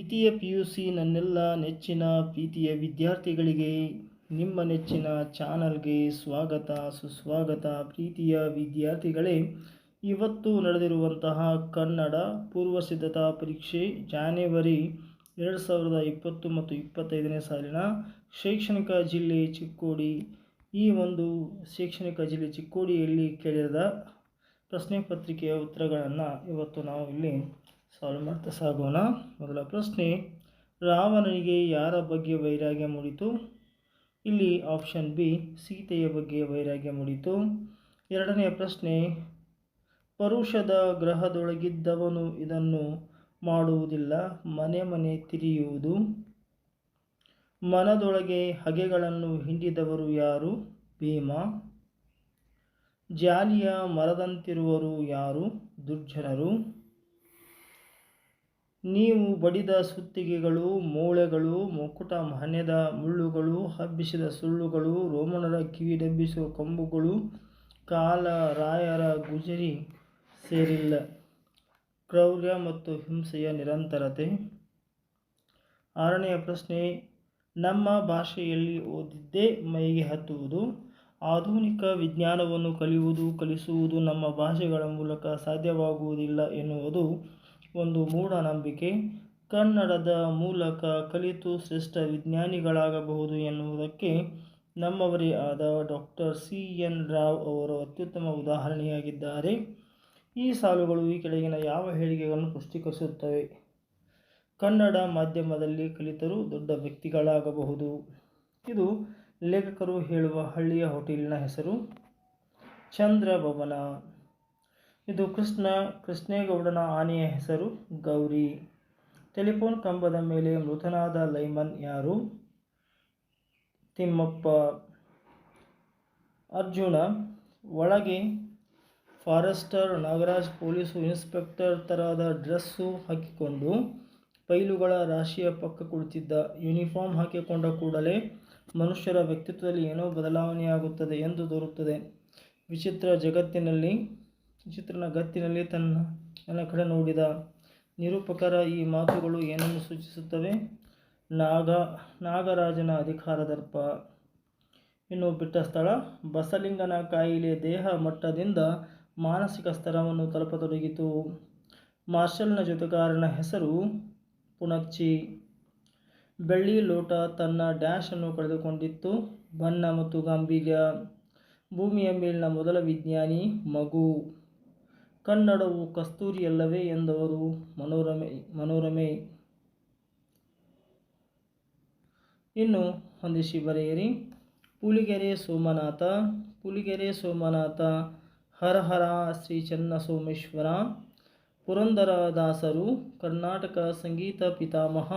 ದ್ವಿತೀಯ P U C ನನ್ನೆಲ್ಲ ನೆಚ್ಚಿನ ಪ್ರೀತಿಯ ವಿದ್ಯಾರ್ಥಿಗಳಿಗೆ, ನಿಮ್ಮ ನೆಚ್ಚಿನ ಚಾನಲ್ಗೆ ಸ್ವಾಗತ, ಸುಸ್ವಾಗತ ಪ್ರೀತಿಯ ವಿದ್ಯಾರ್ಥಿಗಳೇ. ಇವತ್ತು ನಡೆದಿರುವಂತಹ ಕನ್ನಡ ಪೂರ್ವ ಸಿದ್ಧತಾ ಪರೀಕ್ಷೆ ಜಾನವರಿ ಎರಡು ಸಾವಿರದ ಇಪ್ಪತ್ತು ಮತ್ತು ಇಪ್ಪತ್ತೈದನೇ ಸಾಲಿನ ಶೈಕ್ಷಣಿಕ ಜಿಲ್ಲೆ ಚಿಕ್ಕೋಡಿ. ಈ ಒಂದು ಶೈಕ್ಷಣಿಕ ಜಿಲ್ಲೆ ಚಿಕ್ಕೋಡಿಯಲ್ಲಿ ಕೇಳಿದ ಪ್ರಶ್ನೆ ಪತ್ರಿಕೆಯ ಉತ್ತರಗಳನ್ನು ಇವತ್ತು ನಾವು ಇಲ್ಲಿ ಸಾಲ್ವ್ ಮಾಡ್ತಾ ಸಾಗೋಣ. ಮೊದಲ ಪ್ರಶ್ನೆ, ರಾವಣನಿಗೆ ಯಾರ ಬಗ್ಗೆ ವೈರಾಗ್ಯ ಮೂಡಿತು? ಇಲ್ಲಿ ಆಪ್ಷನ್ ಬಿ, ಸೀತೆಯ ಬಗ್ಗೆ ವೈರಾಗ್ಯ ಮೂಡಿತು. ಎರಡನೆಯ ಪ್ರಶ್ನೆ, ಪರುಷದ ಗ್ರಹದೊಳಗಿದ್ದವನು ಇದನ್ನು ಮಾಡುವುದಿಲ್ಲ, ಮನೆ ಮನೆ ತಿರಿಯುವುದು. ಮನದೊಳಗೆ ಹಗೆಗಳನ್ನು ಹಿಂಡಿದವರು ಯಾರು? ಭೀಮ. ಜಾಲಿಯ ಮರದಂತಿರುವರು ಯಾರು? ದುರ್ಜನರು. ನೀವು ಬಡಿದ ಸುತ್ತಿಗೆಗಳು, ಮೂಳೆಗಳು, ಮುಕುಟ ಮನೆದ ಮುಳ್ಳುಗಳು, ಹಬ್ಬಿಸಿದ ಸುಳ್ಳುಗಳು ರೋಮನರ ಕಿವಿ ಡಬ್ಬಿಸುವ ಕೊಂಬುಗಳು, ಕಾಲ ರಾಯರ ಗುಜರಿ ಸೇರಿಲ್ಲ. ಕ್ರೌರ್ಯ ಮತ್ತು ಹಿಂಸೆಯ ನಿರಂತರತೆ. ಆರನೆಯ ಪ್ರಶ್ನೆ, ನಮ್ಮ ಭಾಷೆಯಲ್ಲಿ ಓದಿದ್ದೇ ಮೈಗೆ ಹತ್ತುವುದು. ಆಧುನಿಕ ವಿಜ್ಞಾನವನ್ನು ಕಲಿಯುವುದು, ಕಲಿಸುವುದು ನಮ್ಮ ಭಾಷೆಗಳ ಮೂಲಕ ಸಾಧ್ಯವಾಗುವುದಿಲ್ಲ ಎನ್ನುವುದು ಒಂದು ಮೂಢನಂಬಿಕೆ. ಕನ್ನಡದ ಮೂಲಕ ಕಲಿತು ಶ್ರೇಷ್ಠ ವಿಜ್ಞಾನಿಗಳಾಗಬಹುದು ಎನ್ನುವುದಕ್ಕೆ ನಮ್ಮವರೇ ಆದ ಡಾಕ್ಟರ್ ಸಿ. ಎನ್. ರಾವ್ ಅವರು ಅತ್ಯುತ್ತಮ ಉದಾಹರಣೆಯಾಗಿದ್ದಾರೆ. ಈ ಸಾಲುಗಳು ಈ ಕೆಳಗಿನ ಯಾವ ಹೇಳಿಕೆಗಳನ್ನು ಪುಷ್ಟೀಕರಿಸುತ್ತವೆ? ಕನ್ನಡ ಮಾಧ್ಯಮದಲ್ಲಿ ಕಲಿತರೂ ದೊಡ್ಡ ವ್ಯಕ್ತಿಗಳಾಗಬಹುದು. ಇದು ಲೇಖಕರು ಹೇಳುವ ಹಳ್ಳಿಯ ಹೋಟೆಲಿನ ಹೆಸರು. ಚಂದ್ರಭವನ. ಇದು ಕೃಷ್ಣ ಕೃಷ್ಣೇಗೌಡನ ಆನೆಯ ಹೆಸರು ಗೌರಿ. ಟೆಲಿಫೋನ್ ಕಂಬದ ಮೇಲೆ ಮೃತನಾದ ಲೈಮನ್ ಯಾರು? ತಿಮ್ಮಪ್ಪ. ಅರ್ಜುನ, ಒಳಗೆ ಫಾರೆಸ್ಟರ್ ನಾಗರಾಜ್, ಪೊಲೀಸು, ಇನ್ಸ್ಪೆಕ್ಟರ್ ತರಹದ ಡ್ರೆಸ್ಸು ಹಾಕಿಕೊಂಡು ಪೈಲುಗಳ ರಾಶಿಯ ಪಕ್ಕ ಕುಳಿತಿದ್ದ. ಯೂನಿಫಾರ್ಮ್ ಹಾಕಿಕೊಂಡ ಕೂಡಲೇ ಮನುಷ್ಯರ ವ್ಯಕ್ತಿತ್ವದಲ್ಲಿ ಏನೋ ಬದಲಾವಣೆಯಾಗುತ್ತದೆ ಎಂದು ತೋರುತ್ತದೆ ವಿಚಿತ್ರ ಜಗತ್ತಿನಲ್ಲಿ ವಿಚಿತ್ರನ ಗತ್ತಿನಲ್ಲಿ ತನ್ನ ಎಲ್ಲ ಕಡೆ ನೋಡಿದ ನಿರೂಪಕರ ಈ ಮಾತುಗಳು ಏನನ್ನು ಸೂಚಿಸುತ್ತವೆ? ನಾಗ, ನಾಗರಾಜನ ಅಧಿಕಾರ ದರ್ಪ ಇನ್ನು ಬಿಟ್ಟ ಸ್ಥಳ, ಬಸಲಿಂಗನ ಕಾಯಿಲೆ ದೇಹ ಮಟ್ಟದಿಂದ ಮಾನಸಿಕ ಸ್ತರವನ್ನು ತಲುಪತೊಡಗಿತು. ಮಾರ್ಷಲ್ನ ಜೊತೆಗಾರನ ಹೆಸರು ಪುಣಚ್ಚಿ ಬೆಳ್ಳಿ ಲೋಟ ತನ್ನ ಡ್ಯಾಶನ್ನು ಕಳೆದುಕೊಂಡಿತ್ತು. ಬಣ್ಣ ಮತ್ತು ಗಾಂಭೀರ್ಯ. ಭೂಮಿಯ ಮೇಲಿನ ಮೊದಲ ವಿಜ್ಞಾನಿ ಮಗು. ಕನ್ನಡವು ಕಸ್ತೂರಿಯಲ್ಲವೇ ಎಂದವರು ಮನೋರಮೆ ಮನೋರಮೆ. ಇನ್ನು ಹೊಂದಿಸಿ ಬರೆಯಿರಿ. ಪುಲಿಗೆರೆ ಸೋಮನಾಥ ಪುಲಿಗೆರೆ ಸೋಮನಾಥ, ಹರ ಹರ ಶ್ರೀ ಚನ್ನ ಸೋಮೇಶ್ವರ. ಪುರಂದರದಾಸರು ಕರ್ನಾಟಕ ಸಂಗೀತ ಪಿತಾಮಹ.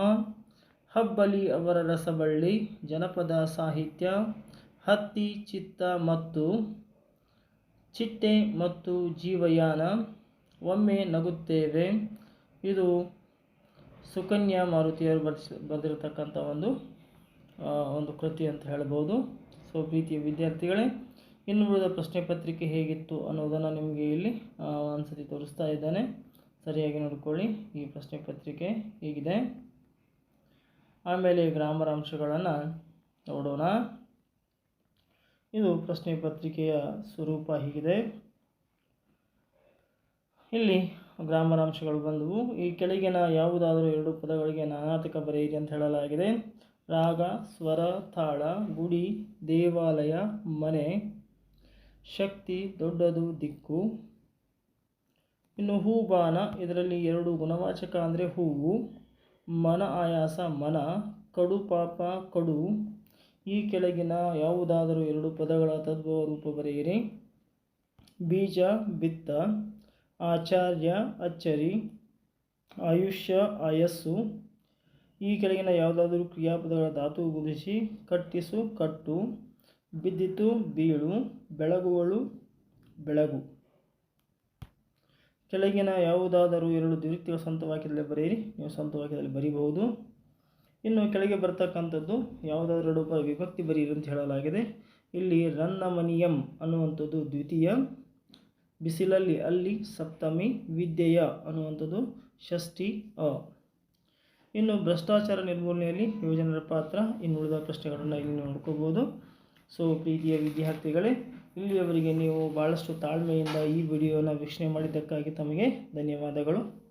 ಹಬ್ಬಲಿ ಅವರ ರಸಬಳ್ಳಿ, ಜನಪದ ಸಾಹಿತ್ಯ. ಹತ್ತಿ, ಚಿತ್ತ ಮತ್ತು ಚಿಟ್ಟೆ ಮತ್ತು ಜೀವಯಾನ ಒಮ್ಮೆ ನಗುತ್ತೇವೆ. ಇದು ಸುಕನ್ಯಾ ಮಾರುತಿಯವರು ಬರ್ಸ್ ಬರೆದಿರತಕ್ಕಂಥ ಒಂದು ಒಂದು ಕೃತಿ ಅಂತ ಹೇಳ್ಬೋದು. ಸೊ ಪ್ರೀತಿಯ ವಿದ್ಯಾರ್ಥಿಗಳೇ, ಇನ್ನು ಉಳಿದ ಪ್ರಶ್ನೆ ಪತ್ರಿಕೆ ಹೇಗಿತ್ತು ಅನ್ನೋದನ್ನು ನಿಮಗೆ ಇಲ್ಲಿ ಒಂದ್ಸತಿ ತೋರಿಸ್ತಾ ಇದ್ದಾನೆ. ಸರಿಯಾಗಿ ನೋಡ್ಕೊಳ್ಳಿ, ಈ ಪ್ರಶ್ನೆ ಪತ್ರಿಕೆ ಹೀಗಿದೆ. ಆಮೇಲೆ ಗ್ರಾಮರ ಅಂಶಗಳನ್ನು ನೋಡೋಣ. ಇದು ಪ್ರಶ್ನೆ ಪತ್ರಿಕೆಯ ಸ್ವರೂಪ ಹೀಗಿದೆ. ಇಲ್ಲಿ ಗ್ರಾಮರ್ ಅಂಶಗಳು ಬಂದವು. ಈ ಕೆಳಗಿನ ಯಾವುದಾದರೂ ಎರಡು ಪದಗಳಿಗೆ ನಾನಾರ್ಥಕ ಬರೆಯಿರಿ ಅಂತ ಹೇಳಲಾಗಿದೆ. ರಾಗ, ಸ್ವರ, ತಾಳ, ಗುಡಿ, ದೇವಾಲಯ, ಮನೆ, ಶಕ್ತಿ, ದೊಡ್ಡದು, ದಿಕ್ಕು. ಇನ್ನು ಹೂಬಾನ ಇದರಲ್ಲಿ ಎರಡು ಗುಣವಾಚಕ ಅಂದರೆ ಹೂವು. ಮನ, ಆಯಾಸ, ಮನ. ಕಡು, ಪಾಪ, ಕಡು. ಈ ಕೆಳಗಿನ ಯಾವುದಾದರೂ ಎರಡು ಪದಗಳ ತದ್ಭವ ರೂಪ ಬರೆಯಿರಿ. ಬೀಜ, ಬಿತ್ತ, ಆಚಾರ್ಯ, ಅಚ್ಚರಿ, ಆಯುಷ್ಯ ಆಯಸ್ಸು ಈ ಕೆಳಗಿನ ಯಾವುದಾದರೂ ಕ್ರಿಯಾಪದಗಳ ಧಾತು ಗುರುತಿಸಿ, ಕಟ್ಟಿಸು, ಕಟ್ಟು, ಬಿದ್ದಿತು, ಬೀಳು, ಬೆಳಗುವಳು, ಬೆಳಗು. ಕೆಳಗಿನ ಯಾವುದಾದರೂ ಎರಡು ದ್ವಿತೀಯ ಸ್ವಂತ ವಾಕ್ಯದಲ್ಲಿ ಬರೆಯಿರಿ. ನೀವು ಸ್ವಂತ ವಾಕ್ಯದಲ್ಲಿ ಬರೀಬಹುದು. ಇನ್ನು ಕೆಳಗೆ ಬರ್ತಕ್ಕಂಥದ್ದು ಯಾವುದಾದ್ರೂ ರೂಪ ವಿಭಕ್ತಿ ಬರೀರಿ ಅಂತ ಹೇಳಲಾಗಿದೆ. ಇಲ್ಲಿ ರನ್ನಮನಿಯಂ ಅನ್ನುವಂಥದ್ದು ದ್ವಿತೀಯ, ಬಿಸಿಲಲ್ಲಿ ಅಲ್ಲಿ ಸಪ್ತಮಿ, ವಿದ್ಯೆಯ ಅನ್ನುವಂಥದ್ದು ಷಷ್ಠಿ ಅ. ಇನ್ನು ಭ್ರಷ್ಟಾಚಾರ ನಿರ್ಮೂಲನೆಯಲ್ಲಿ ಯುವಜನರ ಪಾತ್ರ ಇನ್ನು ಉಳಿದ ಪ್ರಶ್ನೆಗಳನ್ನು ಇಲ್ಲಿ ನೋಡ್ಕೋಬೋದು. ಸೊ, ಪ್ರೀತಿಯ ವಿದ್ಯಾರ್ಥಿಗಳೇ, ಇಲ್ಲಿಯವರೆಗೆ ನೀವು ಭಾಳಷ್ಟು ತಾಳ್ಮೆಯಿಂದ ಈ ವಿಡಿಯೋನ ವೀಕ್ಷಣೆ ಮಾಡಿದ್ದಕ್ಕಾಗಿ ತಮಗೆ ಧನ್ಯವಾದಗಳು.